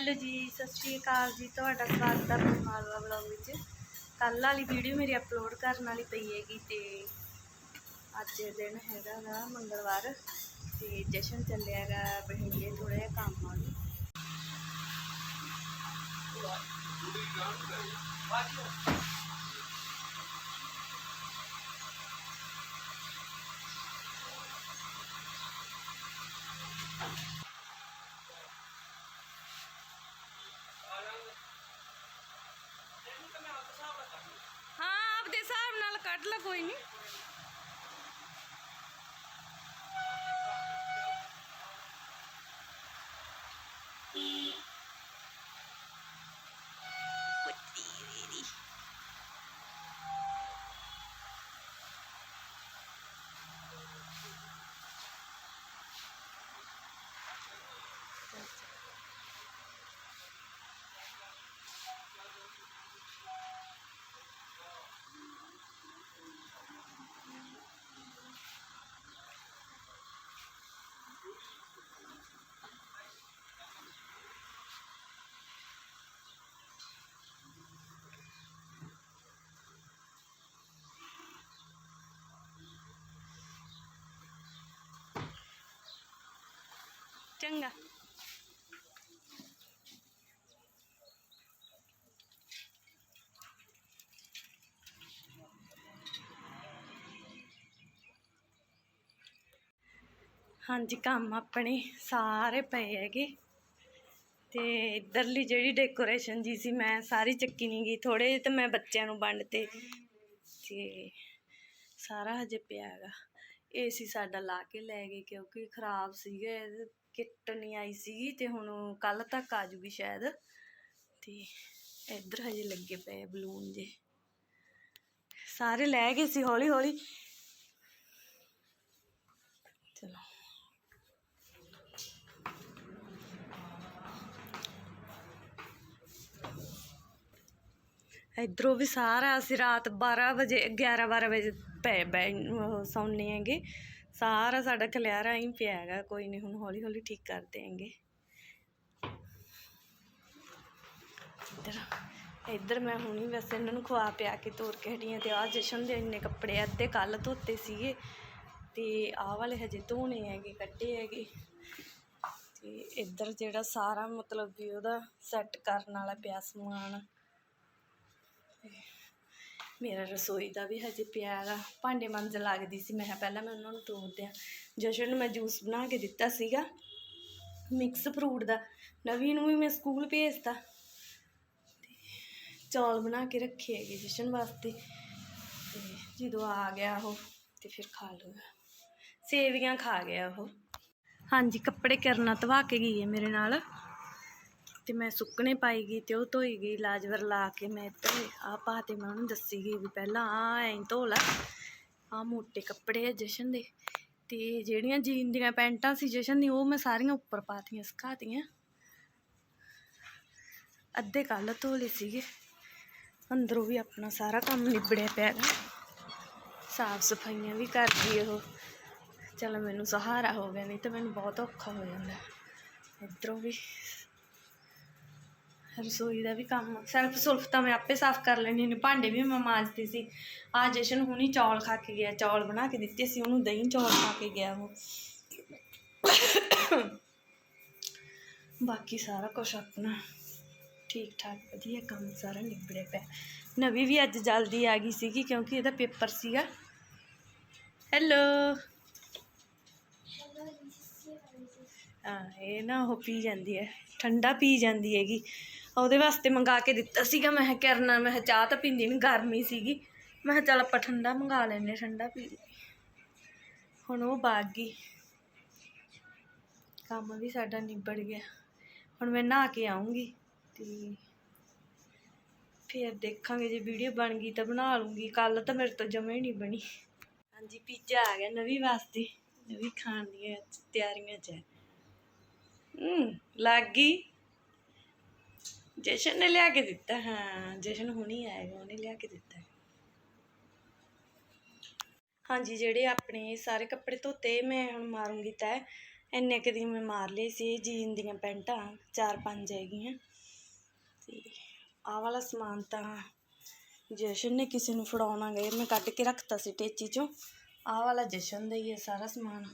Hello ਜੀ, ਸਤਿ ਸ਼੍ਰੀ ਅਕਾਲ ਜੀ, ਤੁਹਾਡਾ ਸਵਾਗਤ ਹੈ ਮਾਲਵਾ ਬਲੌਗ ਵਿੱਚ। ਕੱਲ੍ਹ ਵਾਲੀ ਵੀਡੀਓ ਮੇਰੀ ਅਪਲੋਡ ਕਰਨ ਵਾਲੀ ਪਈ ਹੈਗੀ ਤੇ ਅੱਜ ਦਿਨ ਹੈਗਾ ਗਾ ਮੰਗਲਵਾਰ ਤੇ ਜਸ਼ਨ ਚੱਲਿਆ ਗਾ ਬਹਿੰਗੇ ਥੋੜਾ ਜਿਹਾ ਕੰਮ ਆ ਨੂੰ ਹਾਂ ਆਪਦੇ ਹਿਸਾਬ ਨਾਲ ਚੰਗਾ। ਹਾਂਜੀ, ਕੰਮ ਆਪਣੇ ਸਾਰੇ ਪਏ ਹੈਗੇ। ਤੇ ਇਧਰਲੀ ਜਿਹੜੀ ਡੈਕੋਰੇਸ਼ਨ ਜੀ ਸੀ, ਮੈਂ ਸਾਰੀ ਚੱਕੀ ਨਹੀਂ ਗਈ। ਥੋੜੇ ਤੇ ਮੈਂ ਬੱਚਿਆਂ ਨੂੰ ਵੰਡ ਤੇ। ਸਾਰਾ ਹਜੇ ਪਿਆ ਹੈਗਾ। ਏਸੀ ਸਾਡਾ ਲਾ ਕੇ ਲੈ ਗਏ, ਕਿਉਂਕਿ ਖਰਾਬ ਸੀਗਾ ਕਿੱਟ ਨਹੀਂ ਆਈ ਸੀਗੀ ਤੇ ਹੁਣ ਕੱਲ ਤੱਕ ਆ ਜੂਗੀ ਸ਼ਾਇਦ। ਤੇ ਇੱਧਰ ਹਜੇ ਲੱਗੇ ਪਏ ਬਲੂਨ ਜੇ ਸਾਰੇ ਲੈ ਗਏ ਸੀ ਹੌਲੀ ਹੌਲੀ। ਚਲੋ। ਇਧਰੋਂ ਵੀ ਸਾਰਾ ਅਸੀਂ ਰਾਤ 12 ਵਜੇ 11 12 ਵਜੇ ਪੈ ਬੈ ਸੌਂਨੇ ਹੈਗੇ। ਸਾਰਾ ਸਾਡਾ ਖਲਿਆਰਾ ਹੀ ਪਿਆ ਹੈਗਾ, ਕੋਈ ਨਹੀਂ ਹੁਣ ਹੌਲੀ ਹੌਲੀ ਠੀਕ ਕਰ ਦੇਂਗੇ ਇੱਧਰ ਇੱਧਰ ਮੈਂ ਹੁਣੀ ਵੈਸੇ ਇਹਨਾਂ ਨੂੰ ਖਵਾ ਪਿਆ ਕੇ ਤੋਰ ਕੇ ਹਟੀਆਂ ਤੇ ਆਹ ਜਸ਼ਨ ਦੇ ਇੰਨੇ ਕੱਪੜੇ ਅੱਧੇ ਕੱਲ ਧੋਤੇ ਸੀਗੇ ਤੇ ਆਹ ਵਾਲੇ ਹਜੇ ਧੋਣੇ ਹੈਗੇ, ਕੱਢੇ ਹੈਗੇ। ਤੇ ਇੱਧਰ ਜਿਹੜਾ ਸਾਰਾ ਮਤਲਬ ਵੀ ਉਹਦਾ ਸੈੱਟ ਕਰਨ ਵਾਲਾ ਪਿਆ ਸਮਾਨ। ਮੇਰਾ ਰਸੋਈ ਦਾ ਵੀ ਹਜੇ ਪਿਆ ਹੈਗਾ ਭਾਂਡੇ ਮੰਜ ਲੱਗਦੀ ਸੀ। ਮੈਂ ਕਿਹਾ ਪਹਿਲਾਂ ਮੈਂ ਉਹਨਾਂ ਨੂੰ ਤੋੜ ਦਿਆਂ ਜਸ਼ਨ ਨੂੰ ਮੈਂ ਜੂਸ ਬਣਾ ਕੇ ਦਿੱਤਾ ਸੀਗਾ। ਮਿਕਸ ਫਰੂਟ ਦਾ। ਨਵੀਂ ਨੂੰ ਵੀ ਮੈਂ ਸਕੂਲ ਭੇਜਤਾ। ਤੇ ਚੌਲ ਬਣਾ ਕੇ ਰੱਖੇ ਹੈਗੇ ਜਸ਼ਨ ਵਾਸਤੇ। ਤੇ ਜਦੋਂ ਆ ਗਿਆ ਉਹ ਤੇ ਫਿਰ ਖਾ ਲੂਗਾ ਸੇਵੀਆਂ ਖਾ ਗਿਆ ਉਹ। ਹਾਂਜੀ, ਕੱਪੜੇ ਕਰਨਾ ਧਵਾ ਕੇ ਗਈ ਹੈ ਮੇਰੇ ਨਾਲ। ਤੇ ਮੈਂ ਸੁੱਕਣੇ ਪਾਈ ਗਈ ਤੇ ਉਹ ਧੋਈ ਗਈ, ਲਾਜਵਰ ਲਾ ਕੇ ਮੈਂ ਇੱਧਰ ਆ ਪਾ ਤੇ ਮੈਂ ਉਹਨੂੰ ਦੱਸੀ ਗਈ ਵੀ ਪਹਿਲਾਂ ਆ ਐਂ ਧੋ ਲਾ ਆ ਮੋਟੇ ਕੱਪੜੇ ਆ ਜਸ਼ਨ ਦੇ ਤੇ ਜਿਹੜੀਆਂ ਜੀਨ ਦੀਆਂ ਪੈਂਟਾਂ ਸੀ ਜਸ਼ਨ ਦੀ ਉਹ ਮੈਂ ਸਾਰੀਆਂ ਉੱਪਰ ਪਾਤੀਆਂ, ਸੁਕਾਤੀਆਂ। ਅੱਧੇ ਕੱਲ ਧੋ ਲਏ ਸੀਗੇ, ਅੰਦਰੋਂ ਵੀ ਆਪਣਾ ਸਾਰਾ ਕੰਮ ਨਿਬੜਿਆ ਪਿਆ ਹੈਗਾ ਸਾਫ਼ ਸਫਾਈਆਂ ਵੀ ਕਰਦੀ ਉਹ। ਚਲ ਮੈਨੂੰ ਸਹਾਰਾ ਹੋ ਗਿਆ, ਨਹੀਂ ਤਾਂ ਮੈਨੂੰ ਬਹੁਤ ਔਖਾ ਹੋ ਜਾਂਦਾ। ਇੱਧਰੋਂ ਵੀ ਰਸੋਈ ਦਾ ਵੀ ਕੰਮ, ਸੈਲਫ ਸੁਲਫ ਤਾਂ ਮੈਂ ਆਪੇ ਸਾਫ਼ ਕਰ ਲੈਣੀ ਨੇ ਭਾਂਡੇ ਵੀ ਮੈਂ ਮਾਂਜਦੀ ਸੀ। ਆ ਜਸ਼ਨ ਹੁਣੀ ਚੌਲ ਖਾ ਕੇ ਗਿਆ, ਚੌਲ ਬਣਾ ਕੇ ਦਿੱਤੇ ਸੀ, ਉਹਨੂੰ ਦਹੀਂ ਚੌਲ ਖਾ ਕੇ ਗਿਆ ਉਹ। ਬਾਕੀ ਸਾਰਾ ਕੁਝ ਆਪਣਾ ਠੀਕ ਠਾਕ ਵਧੀਆ ਕੰਮ ਸਾਰਾ ਨਿਬੜਿਆ ਪਿਆ। ਨਵੀਂ ਵੀ ਅੱਜ ਜਲਦੀ ਆ ਗਈ ਸੀਗੀ ਕਿਉਂਕਿ ਇਹਦਾ ਪੇਪਰ ਸੀਗਾ। ਹੈਲੋ ਹਾਂ ਇਹ ਨਾ ਉਹ ਪੀ ਜਾਂਦੀ ਹੈ ਠੰਡਾ ਪੀ ਜਾਂਦੀ ਹੈਗੀ। ਉਹਦੇ ਵਾਸਤੇ ਮੰਗਾ ਕੇ ਦਿੱਤਾ ਸੀਗਾ ਮੈਂ ਕਿਹਾ ਕਰਨਾ ਮੈਂ ਕਿਹਾ ਚਾਹ ਤਾਂ ਪੀਂਦੀ ਨਹੀਂ ਗਰਮੀ ਸੀਗੀ। ਮੈਂ ਕਿਹਾ ਚੱਲ ਆਪਾਂ ਠੰਡਾ ਮੰਗਾ ਲੈਂਦੇ ਹਾਂ, ਠੰਡਾ ਪੀ ਲਈ। ਹੁਣ ਉਹ ਬਾਗ ਗਈ। ਕੰਮ ਵੀ ਸਾਡਾ ਨਿਬੜ ਗਿਆ। ਹੁਣ ਮੈਂ ਨਹਾ ਕੇ ਆਉਂਗੀ ਤੇ ਫਿਰ ਦੇਖਾਂਗੇ ਜੇ ਵੀਡੀਓ ਬਣ ਗਈ ਤਾਂ ਬਣਾ ਲੂੰਗੀ ਕੱਲ ਤਾਂ ਮੇਰੇ ਤੋਂ ਜਮਾ ਹੀ ਨਹੀਂ ਬਣੀ। ਹਾਂਜੀ ਪੀਜ਼ਾ ਆ ਗਿਆ ਨਵੀਂ ਵਾਸਤੇ। ਨਵੀਂ ਖਾਣ ਦੀਆਂ ਤਿਆਰੀਆਂ 'ਚ ਹੂੰ, ਲੱਗ ਗਈ। ਜਸ਼ਨ ਨੇ ਲਿਆ ਕੇ ਦਿੱਤਾ, ਹਾਂ, ਜਸ਼ਨ ਹੁਣੀ ਆਏਗਾ ਉਹਨੇ ਲਿਆ ਕੇ ਦਿੱਤਾ। ਹਾਂਜੀ, ਜਿਹੜੇ ਆਪਣੇ ਸਾਰੇ ਕੱਪੜੇ ਧੋਤੇ, ਮੈਂ ਹੁਣ ਮਾਰੂੰਗੀ ਤੈ। ਇੰਨੇ ਕੁ ਦੀ ਮੈਂ ਮਾਰ ਲਈ ਸੀ, ਜੀਨ ਦੀਆਂ ਪੈਂਟਾਂ, ਚਾਰ ਪੰਜ ਹੈਗੀਆਂ। ਤੇ ਆਹ ਵਾਲਾ ਸਮਾਨ ਤਾਂ ਜਸ਼ਨ ਨੇ ਕਿਸੇ ਨੂੰ ਫੜਾਉਣਾ ਗਏ, ਮੈਂ ਕੱਢ ਕੇ ਰੱਖਤਾ ਸੀ ਟੇਚੀ ਚੋਂ। ਆਹ ਵਾਲਾ ਜਸ਼ਨ ਦਾ ਹੀ ਹੈ ਸਾਰਾ ਸਮਾਨ।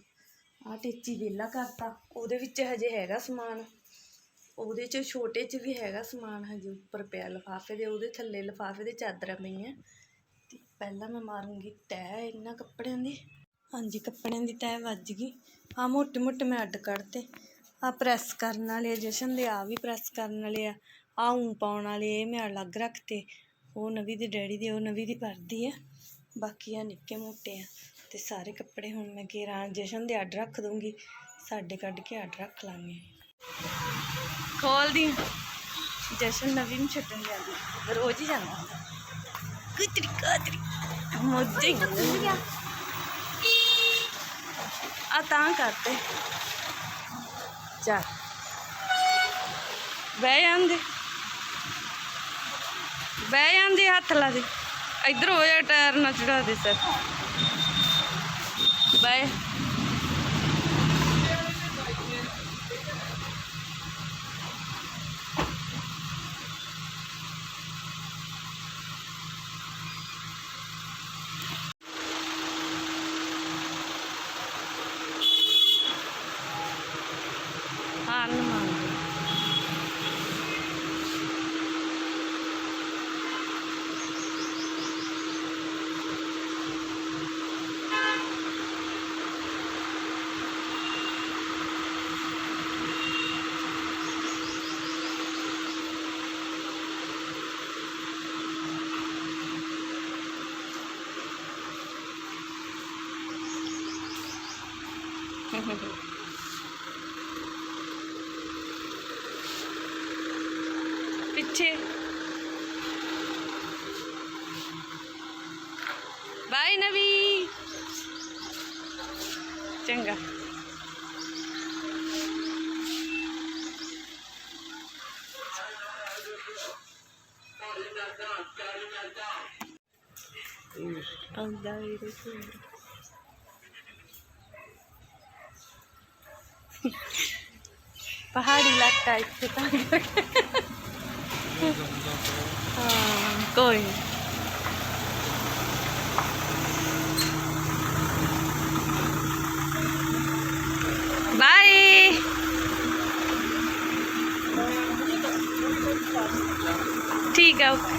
ਆਹ ਟੇਚੀ ਵਿਹਲਾ ਕਰਤਾ। ਉਹਦੇ ਵਿੱਚ ਹਜੇ ਹੈਗਾ ਸਮਾਨ। ਉਹਦੇ ਚ ਛੋਟੇ ਚ ਵੀ ਹੈਗਾ ਸਮਾਨ ਹਜੇ ਉੱਪਰ ਪਿਆ ਲਿਫਾਫੇ ਦੇ। ਉਹਦੇ ਥੱਲੇ ਲਿਫਾਫੇ ਦੇ ਚਾਦਰਾਂ ਪਈਆਂ। ਤੇ ਪਹਿਲਾਂ ਮੈਂ ਮਾਰੂੰਗੀ ਤੈਅ ਇਹਨਾਂ ਕੱਪੜਿਆਂ ਦੀ। ਹਾਂਜੀ, ਕੱਪੜਿਆਂ ਦੀ ਤੈਅ ਵੱਜ ਗਈ। ਆ ਮੋਟੇ ਮੋਟੇ ਮੈਂ ਅੱਡ ਕੱਢਤੇ। ਆ ਪ੍ਰੈਸ ਕਰਨ ਵਾਲੇ ਆ, ਜਸ਼ਨ ਦੇ ਆ ਵੀ ਪ੍ਰੈਸ ਕਰਨ ਵਾਲੇ ਆ। ਆ ਉਂ ਪਾਉਣ ਵਾਲੇ, ਇਹ ਮੈਂ ਅਲੱਗ ਰੱਖਤੇ। ਉਹ ਨਵੀਂ ਦੇ ਡੈਡੀ ਦੇ, ਉਹ ਨਵੀਂ ਦੀ ਪਰਦੀ ਆ। ਬਾਕੀ ਆ ਨਿੱਕੇ ਮੋਟੇ ਆ। ਤੇ ਸਾਰੇ ਕੱਪੜੇ ਹੁਣ ਮੈਂ ਘੇਰਾਂ ਜਸ਼ਨ ਦੇ ਅੱਡ ਰੱਖ ਦੂੰਗੀ ਸਾਡੇ ਕੱਢ ਕੇ ਅੱਡ ਰੱਖ ਲਾਂਗੇ। ਖੋਲਦੀ। ਜਸ਼ਨ ਨਵੀਂ ਛੱਡਣ ਜਾਂਦੀ। ਰੋਜ਼ ਹੀ ਜਾਂਦਾ ਕੁਤਰੀ ਕੁਤਰੀ ਮੋਜੇ ਆ ਤਾਂ ਕਰਤੇ। ਚਾ ਬਹਿ ਜਾਂਦੇ। ਬਹਿ ਜਾਂਦੇ ਹੱਥ ਲਾ ਦੇ ਇੱਧਰ ਹੋ ਜਾ, ਟਾਇਰ ਨਾ ਚੜਾ ਦੇ ਸਰ। ਬਹਿ ਪਿੱਛੇ। ਬਾਏ ਨਵੀ। ਚੰਗਾ। ਆਉਂਦਾ ਵੀਰੇ। ਕੋਲ ਪਹਾੜੀ ਇਲਾਕਾ ਇੱਥੇ ਤਾਂ ਹਾਂ ਕੋਈ ਨੀ। ਬਾਏ ਠੀਕ ਆ ਓਕੇ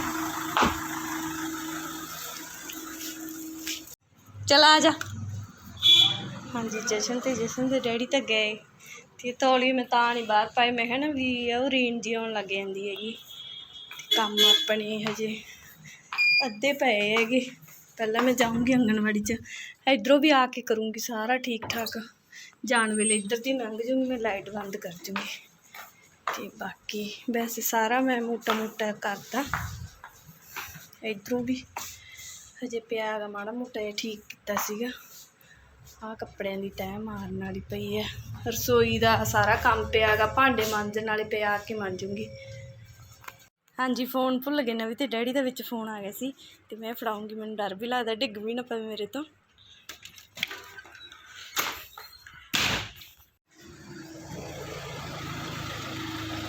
ਚਲ ਆ ਜਾ ਹਾਂਜੀ ਜਸ਼ਨ ਤੇ ਜਸ਼ਨ ਦੇ ਡੈਡੀ ਤਾਂ ਗਏ। ਤੇ ਤੌਲੀ ਮੈਂ ਤਾਂ ਨਹੀਂ ਬਾਹਰ ਪਾਈ, ਮੈਂ ਕਿਹਾ ਨਾ ਵੀ ਉਹ ਰੀਨ ਜੀ ਆਉਣ ਲੱਗ ਜਾਂਦੀ ਹੈਗੀ। ਤੇ ਕੰਮ ਆਪਣੇ ਹਜੇ ਅੱਧੇ ਪਏ ਹੈਗੇ। ਪਹਿਲਾਂ ਮੈਂ ਜਾਊਂਗੀ ਆਂਗਣਵਾੜੀ 'ਚ। ਇਧਰੋਂ ਵੀ ਆ ਕੇ ਕਰੂੰਗੀ, ਸਾਰਾ ਠੀਕ ਠਾਕ ਜਾਣ ਵੇਲੇ ਇੱਧਰ ਦੀ ਲੰਘ ਜੂੰਗੀ, ਮੈਂ ਲਾਈਟ ਬੰਦ ਕਰ ਜੂੰਗੀ। ਤੇ ਬਾਕੀ ਵੈਸੇ ਸਾਰਾ ਮੈਂ ਮੋਟਾ ਮੋਟਾ ਕਰਤਾ। ਇਧਰੋਂ ਵੀ ਹਜੇ ਪਿਆ ਹੈਗਾ ਮਾੜਾ ਮੋਟਾ ਜਿਹਾ ਠੀਕ ਕੀਤਾ ਸੀਗਾ। ਆਹ ਕੱਪੜਿਆਂ ਦੀ ਤੈਅ ਮਾਰਨ ਵਾਲੀ ਪਈ ਹੈ ਰਸੋਈ ਦਾ ਸਾਰਾ ਕੰਮ ਪਿਆ ਹੈਗਾ ਭਾਂਡੇ ਮਾਂਜਣ ਵਾਲੇ ਪਿਆ ਕੇ ਮਾਂਜੂੰਗੀ। ਹਾਂਜੀ ਫੋਨ ਭੁੱਲ ਗਏ ਨਵੀਂ ਤੇ ਡੈਡੀ ਦਾ ਵਿੱਚ ਫੋਨ ਆ ਗਿਆ ਸੀ ਤੇ ਮੈਂ ਫੜਾਉਂਗੀ, ਮੈਨੂੰ ਡਰ ਵੀ ਲੱਗਦਾ, ਡਿੱਗ ਵੀ ਨਾ ਪਵੇ ਮੇਰੇ ਤੋਂ।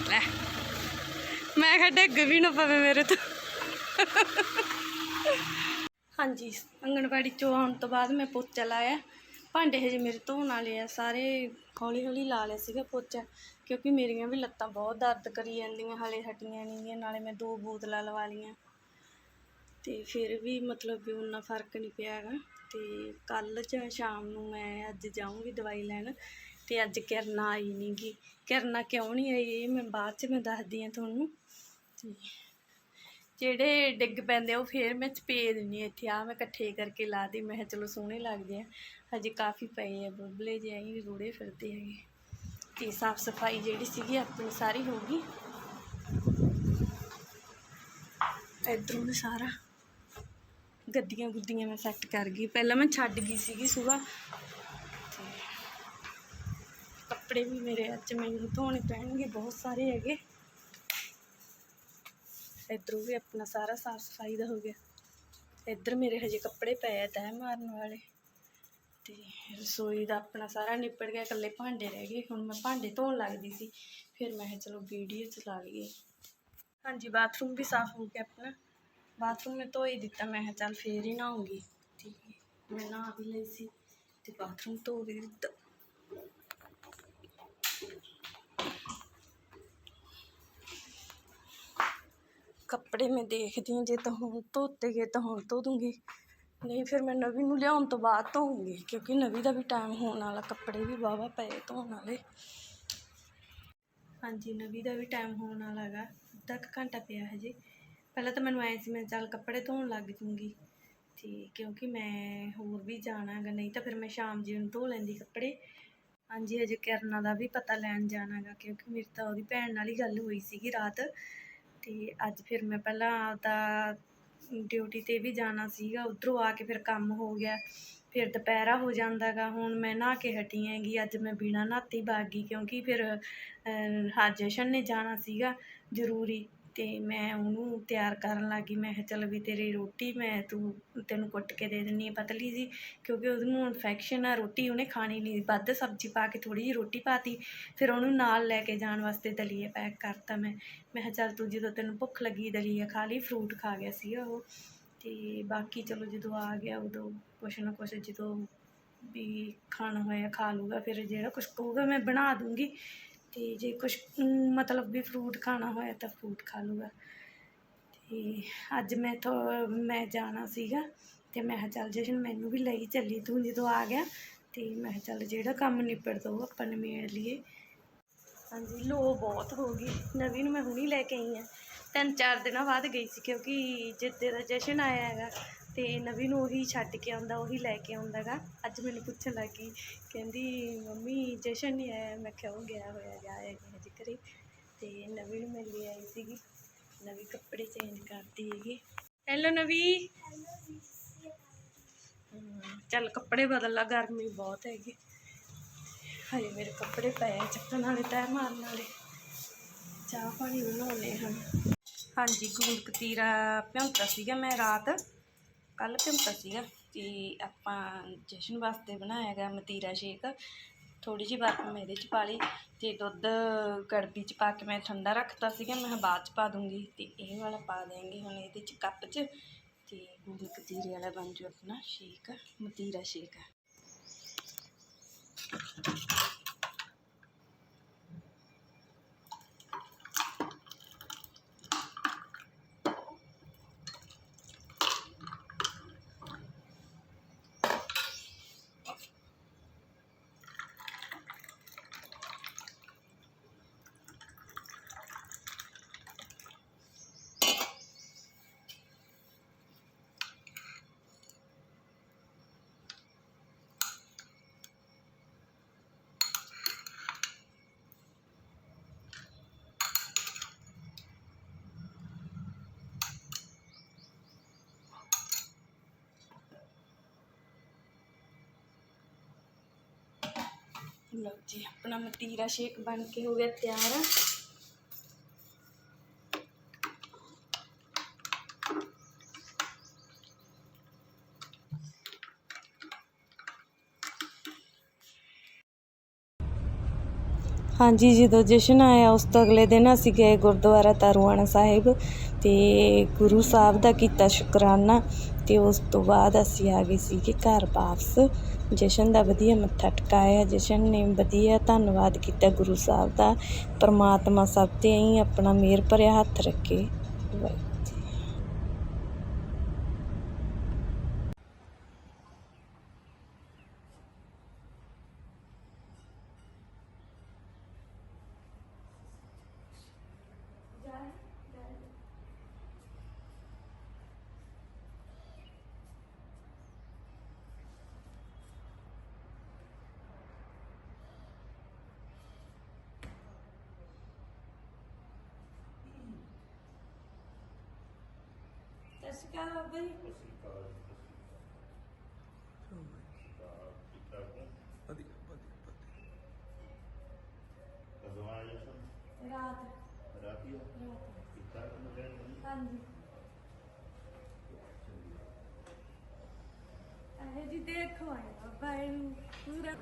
ਲੈ, ਮੈਂ ਕਿਹਾ ਡਿੱਗ ਵੀ ਨਾ ਪਵੇ ਮੇਰੇ ਤੋਂ। ਹਾਂਜੀ ਆਂਗਣਵਾੜੀ ਚੋਂ ਆਉਣ ਤੋਂ ਬਾਅਦ ਮੈਂ ਪੋਚਾ ਲਾਇਆ। ਭਾਂਡੇ ਹਜੇ ਮੇਰੇ ਧੋਣ ਵਾਲੇ ਆ, ਸਾਰੇ ਹੌਲੀ ਹੌਲੀ ਲਾ ਲਿਆ ਸੀਗਾ ਪੋਚਾ, ਕਿਉਂਕਿ ਮੇਰੀਆਂ ਵੀ ਲੱਤਾਂ ਬਹੁਤ ਦਰਦ ਕਰੀ ਜਾਂਦੀਆਂ, ਹਲੇ ਹਟੀਆਂ ਨਹੀਂ ਗੀਆਂ, ਨਾਲੇ ਮੈਂ ਦੋ ਬੋਤਲਾਂ ਲਵਾ ਲਈਆਂ। ਤੇ ਫਿਰ ਵੀ ਮਤਲਬ ਵੀ ਉਨਾ ਫ਼ਰਕ ਨਹੀਂ ਪਿਆ ਹੈਗਾ। ਤੇ ਕੱਲ ਜਾਂ ਸ਼ਾਮ ਨੂੰ ਮੈਂ ਅੱਜ ਜਾਊਂਗੀ ਦਵਾਈ ਲੈਣ, ਤੇ ਅੱਜ ਕਿਰਨਾ ਆਈ ਨਹੀਂ ਗੀ। ਕਿਰਨਾ ਕਿਉਂ ਨਹੀਂ ਆਈ, ਇਹ ਮੈਂ ਬਾਅਦ ਚ ਮੈਂ ਦੱਸਦੀ ਆ ਤੁਹਾਨੂੰ। ਜਿਹੜੇ ਡਿੱਗ ਪੈਂਦੇ ਆ, ਉਹ ਫੇਰ ਮੈਂ ਚਪੇ ਦਿੰਦੀ ਹਾਂ ਇੱਥੇ ਆ ਮੈਂ ਇਕੱਠੇ ਕਰਕੇ ਲਾ ਦੀ ਮੈਂ ਕਿਹਾ ਚਲੋ ਸੋਹਣੇ ਲੱਗਦੇ ਆ। ਹਜੇ ਕਾਫੀ ਪਏ ਆ ਬਬਲੇ ਜਿਹੇ ਆਈ ਰੂੜੇ ਫਿਰਦੇ ਹੈਗੇ। ਤੇ ਸਾਫ਼ ਸਫ਼ਾਈ ਜਿਹੜੀ ਸੀਗੀ ਆਪਣੀ ਸਾਰੀ ਹੋ ਗਈ। ਇਧਰੋਂ ਵੀ ਸਾਰਾ ਗੱਦੀਆਂ ਗੁੱਦੀਆਂ ਮੈਂ ਸੈੱਟ ਕਰ ਗਈ। ਪਹਿਲਾਂ ਮੈਂ ਛੱਡ ਗਈ ਸੀਗੀ ਸੁਬਾ ਤੇ ਕੱਪੜੇ ਵੀ ਮੇਰੇ ਅੱਜ ਮੈਨੂੰ ਧੋਣੇ ਪੈਣਗੇ, ਬਹੁਤ ਸਾਰੇ ਹੈਗੇ। ਇਧਰੋਂ ਵੀ ਆਪਣਾ ਸਾਰਾ ਸਾਫ਼ ਸਫ਼ਾਈ ਦਾ ਹੋ ਗਿਆ। ਇੱਧਰ ਮੇਰੇ ਹਜੇ ਕੱਪੜੇ ਪਏ ਆ ਤੈਅ ਮਾਰਨ ਵਾਲੇ। ਤੇ ਰਸੋਈ ਦਾ ਆਪਣਾ ਸਾਰਾ ਨਿਪਟ ਗਿਆ, ਇਕੱਲੇ ਭਾਂਡੇ ਰਹਿ ਗਏ। ਹੁਣ ਮੈਂ ਭਾਂਡੇ ਧੋਣ ਲੱਗਦੀ ਸੀ। ਫਿਰ ਮੈਂ ਕਿਹਾ ਚਲੋ ਵੀਡੀਓ ਚਲਾ ਲਈਏ। ਹਾਂਜੀ, ਬਾਥਰੂਮ ਵੀ ਸਾਫ਼ ਹੋ ਗਿਆ ਆਪਣਾ। ਬਾਥਰੂਮ ਮੈਂ ਧੋ ਹੀ ਦਿੱਤਾ। ਮੈਂ ਕਿਹਾ ਚੱਲ ਫੇਰ ਹੀ ਨਹਾਉਂਗੀ। ਠੀਕ ਹੈ। ਮੈਂ ਨਹਾ ਵੀ ਲਈ ਸੀ ਤੇ ਬਾਥਰੂਮ ਧੋ ਵੀ ਦਿੱਤਾ। ਕੱਪੜੇ ਮੈਂ ਦੇਖਦੀ ਹਾਂ। ਜੇ ਤਾਂ ਹੁਣ ਧੋਤੇ ਗਏ ਤਾਂ ਹੁਣ ਧੋ ਦੂੰਗੀ। ਨਹੀਂ, ਫਿਰ ਮੈਂ ਨਵੀਂ ਨੂੰ ਲਿਆਉਣ ਤੋਂ ਬਾਅਦ ਧੋਊਂਗੀ, ਕਿਉਂਕਿ ਨਵੀਂ ਦਾ ਵੀ ਟਾਈਮ ਹੋਣ ਵਾਲਾ, ਕੱਪੜੇ ਵੀ ਵਾਹਵਾ ਪਏ ਧੋਣ ਵਾਲੇ। ਹਾਂਜੀ, ਨਵੀਂ ਦਾ ਵੀ ਟਾਈਮ ਹੋਣ ਵਾਲਾ ਹੈਗਾ, ਅੱਧਾ ਕੁ ਘੰਟਾ ਪਿਆ ਹਜੇ। ਪਹਿਲਾਂ ਤਾਂ ਮੈਨੂੰ ਐਂ ਸੀ, ਮੈਂ ਚੱਲ ਕੱਪੜੇ ਧੋਣ ਲੱਗ ਜੂੰਗੀ। ਤੇ ਕਿਉਂਕਿ ਮੈਂ ਹੋਰ ਵੀ ਜਾਣਾ ਹੈਗਾ, ਨਹੀਂ ਤਾਂ ਫਿਰ ਮੈਂ ਸ਼ਾਮ ਜੀ ਨੂੰ ਧੋ ਲੈਂਦੀ ਕੱਪੜੇ। ਹਾਂਜੀ, ਹਜੇ ਕਿਰਨਾ ਦਾ ਵੀ ਪਤਾ ਲੈਣ ਜਾਣਾ ਹੈਗਾ, ਕਿਉਂਕਿ ਮੇਰੀ ਤਾਂ ਉਹਦੀ ਭੈਣ ਨਾਲ ਹੀ ਗੱਲ ਹੋਈ ਸੀਗੀ ਰਾਤ। ਤੇ ਅੱਜ ਫਿਰ ਮੈਂ ਪਹਿਲਾਂ ਆਪਦਾ ਡਿਊਟੀ ਤੇ ਵੀ ਜਾਣਾ ਸੀਗਾ ਉੱਧਰੋਂ ਆ ਕੇ ਫਿਰ ਕੰਮ ਹੋ ਗਿਆ। ਫਿਰ ਦੁਪਹਿਰਾ ਹੋ ਜਾਂਦਾ ਗਾ ਹੁਣ ਮੈਂ ਨਹਾ ਕੇ ਹਟੀ ਹੈਗੀ ਅੱਜ ਮੈਂ ਬਿਨਾਂ ਨਹਾਤੀ ਭੱਗ ਗਈ ਕਿਉਂਕਿ ਫਿਰ ਅਹ, ਜਸ਼ਨ ਨੇ ਜਾਣਾ ਸੀਗਾ ਜ਼ਰੂਰੀ। ਅਤੇ ਮੈਂ ਉਹਨੂੰ ਤਿਆਰ ਕਰਨ ਲੱਗ। ਗਈ ਮੈਂ ਕਿਹਾ, ਚੱਲ ਵੀ ਤੇਰੀ ਰੋਟੀ ਮੈਂ ਤੂੰ, ਤੈਨੂੰ ਕੁੱਟ ਕੇ ਦੇ ਦਿੰਦੀ ਹਾਂ ਪਤਲੀ ਜੀ ਕਿਉਂਕਿ ਉਹਨੂੰ ਇਨਫੈਕਸ਼ਨ ਆ, ਰੋਟੀ ਉਹਨੇ ਖਾਣੀ ਨਹੀਂ। ਵੱਧ ਸਬਜ਼ੀ ਪਾ ਕੇ ਥੋੜ੍ਹੀ ਜਿਹੀ ਰੋਟੀ ਪਾਤੀ, ਫਿਰ ਉਹਨੂੰ ਨਾਲ ਲੈ ਕੇ ਜਾਣ ਵਾਸਤੇ ਦਲੀਆ ਪੈਕ ਕਰਤਾ ਮੈਂ। ਮੈਂ ਕਿਹਾ, ਚੱਲ ਤੂੰ ਜਦੋਂ ਤੈਨੂੰ ਭੁੱਖ ਲੱਗੀ ਦਲੀਆ ਖਾ ਲਈ ਫਰੂਟ ਖਾ ਗਿਆ ਸੀ ਉਹ। ਅਤੇ ਬਾਕੀ ਚਲੋ ਜਦੋਂ ਆ ਗਿਆ, ਉਦੋਂ ਕੁਛ ਨਾ ਕੁਛ ਜਦੋਂ ਵੀ ਖਾਣਾ ਹੋਇਆ ਖਾ ਲੂਗਾ ਫਿਰ ਜਿਹੜਾ ਕੁਛ ਕਹੂਗਾ ਮੈਂ ਬਣਾ ਦੂੰਗੀ। ਤੇ ਜੇ ਕੁਛ ਮਤਲਬ ਵੀ ਫਰੂਟ ਖਾਣਾ ਹੋਇਆ ਤਾਂ ਫਰੂਟ ਖਾ ਲੂਗਾ। ਤੇ ਅੱਜ ਮੈਂ ਥੋ, ਮੈਂ ਜਾਣਾ ਸੀਗਾ ਤੇ ਮੈਂ ਕਿਹਾ ਚੱਲ ਜਸ਼ਨ ਮੈਨੂੰ ਵੀ ਲਈ ਚੱਲੀ ਤੂੰ ਜਦੋਂ ਆ ਗਿਆ। ਤੇ ਮੈਂ ਕਿਹਾ ਚੱਲ ਜਿਹੜਾ ਕੰਮ ਨਿਬੜ ਦੋ ਆਪਾਂ ਨਿਬੇੜ ਲਈਏ। ਹਾਂਜੀ, ਲੋ ਬਹੁਤ ਹੋ ਗਈ। ਨਵੀਂ ਨੂੰ ਮੈਂ ਹੁਣੀ ਲੈ ਕੇ ਆਈ ਹਾਂ। ਤਿੰਨ ਚਾਰ ਦਿਨਾਂ ਬਾਅਦ ਗਈ ਸੀ ਕਿਉਂਕਿ ਜਿੱਦੇ ਦਾ ਜਸ਼ਨ ਆਇਆ ਹੈਗਾ ਤੇ ਨਵੀਂ ਨੂੰ ਉਹੀ ਛੱਡ ਕੇ ਆਉਂਦਾ, ਉਹੀ ਲੈ ਕੇ ਆਉਂਦਾ ਗਾ ਅੱਜ ਮੈਨੂੰ ਪੁੱਛਣ ਲੱਗ ਗਈ, ਕਹਿੰਦੀ, ਮੰਮੀ, ਜਸ਼ਨ ਨਹੀਂ ਆਇਆ? ਮੈਂ ਕਿਹਾ, ਉਹ ਗਿਆ ਹੋਇਆ, ਗਿਆ ਹੈ ਹਜੇ ਘਰੇ। ਤੇ ਨਵੀਂ ਨੂੰ ਮੈਂ ਆਈ ਸੀਗੀ। ਨਵੀਂ ਕੱਪੜੇ ਚੇਂਜ ਕਰਦੀ ਹੈਗੀ। ਹੈਲੋ ਨਵੀਂ। ਚੱਲ ਕੱਪੜੇ ਬਦਲ ਲਾ, ਗਰਮੀ ਬਹੁਤ ਹੈਗੀ। ਹਜੇ ਮੇਰੇ ਕੱਪੜੇ ਪਏ ਚੱਕਣ ਵਾਲੇ ਤੈਅ ਮਾਰਨ ਵਾਲੇ। ਚਾਹ ਪਾਣੀ ਬਣਾਉਣੇ ਹਨ ਹਾਂਜੀ ਗੂੰਦ ਕਤੀਰਾ ਭਿਉਂਤਾ ਸੀਗਾ ਮੈਂ ਰਾਤ। ਕੱਲ ਭਿਉਂਤਾ ਸੀਗਾ ਤੇ ਆਪਾਂ ਜਸ਼ਨ ਵਾਸਤੇ ਬਣਾਇਆ ਗਿਆ ਮਤੀਰਾ ਸ਼ੇਕ। ਥੋੜੀ ਜਿਹੀ ਬਰਫ ਮੈਂ ਇਹਦੇ ਚ ਪਾ ਲਈ ਤੇ ਦੁੱਧ ਗੜਬੀ ਚ ਪਾ ਕੇ ਮੈਂ ਠੰਡਾ ਰੱਖਤਾ ਸੀਗਾ, ਮੈਂ ਬਾਅਦ ਚ ਪਾ ਦੂੰਗੀ ਤੇ ਇਹ ਵਾਲਾ ਪਾ ਦੇਂਗੇ ਹੁਣ ਇਹਦੇ ਚ ਕੱਪ ਚ ਤੇ ਗੂੰਦ ਕਤੀਰੇ ਵਾਲਾ ਬਣ ਜੂ ਆਪਣਾ ਸ਼ੇਕ, ਮਤੀਰਾ ਸ਼ੇਕ। ਲਓ ਜੀ ਆਪਣਾ ਮਤੀਰਾ ਸ਼ੇਕ ਬਣ ਕੇ ਹੋ ਗਿਆ ਤਿਆਰ। ਹਾਂਜੀ, ਜਦੋਂ ਜਸ਼ਨ ਆਇਆ, ਉਸ ਤੋਂ ਅਗਲੇ ਦਿਨ ਅਸੀਂ ਗਏ ਗੁਰਦੁਆਰਾ ਤਾਰੂਆਣਾ ਸਾਹਿਬ ਅਤੇ ਗੁਰੂ ਸਾਹਿਬ ਦਾ ਕੀਤਾ ਸ਼ੁਕਰਾਨਾ ਅਤੇ ਉਸ ਤੋਂ ਬਾਅਦ ਅਸੀਂ ਆ ਗਏ ਸੀਗੇ ਘਰ ਵਾਪਸ। ਜਸ਼ਨ ਦਾ ਵਧੀਆ ਮੱਥਾ ਟਿਕਾਇਆ। ਜਸ਼ਨ ਨੇ ਵਧੀਆ ਧੰਨਵਾਦ ਕੀਤਾ ਗੁਰੂ ਸਾਹਿਬ ਦਾ। ਪਰਮਾਤਮਾ ਸਭ ਤੇ ਹੀ ਆਪਣਾ ਮਿਹਰ ਭਰਿਆ ਹੱਥ ਰੱਖੇ ਵਾਹਿਗੁਰੂ ਜੀ। ਸਤਿ ਸ਼੍ਰੀ ਅਕਾਲ ਬਾਬਾ ਜੀ ਵਧੀਆ ਵਧੀਆ ਵਧੀਆ ਕਦੋਂ ਆਇਆ ਜਸ਼ਨ ਰਾਤ ਕੀਤਾ ਹਾਂਜੀ ਜੀ ਦੇਖੋ ਇਹਨੂੰ ਪੂਰਾ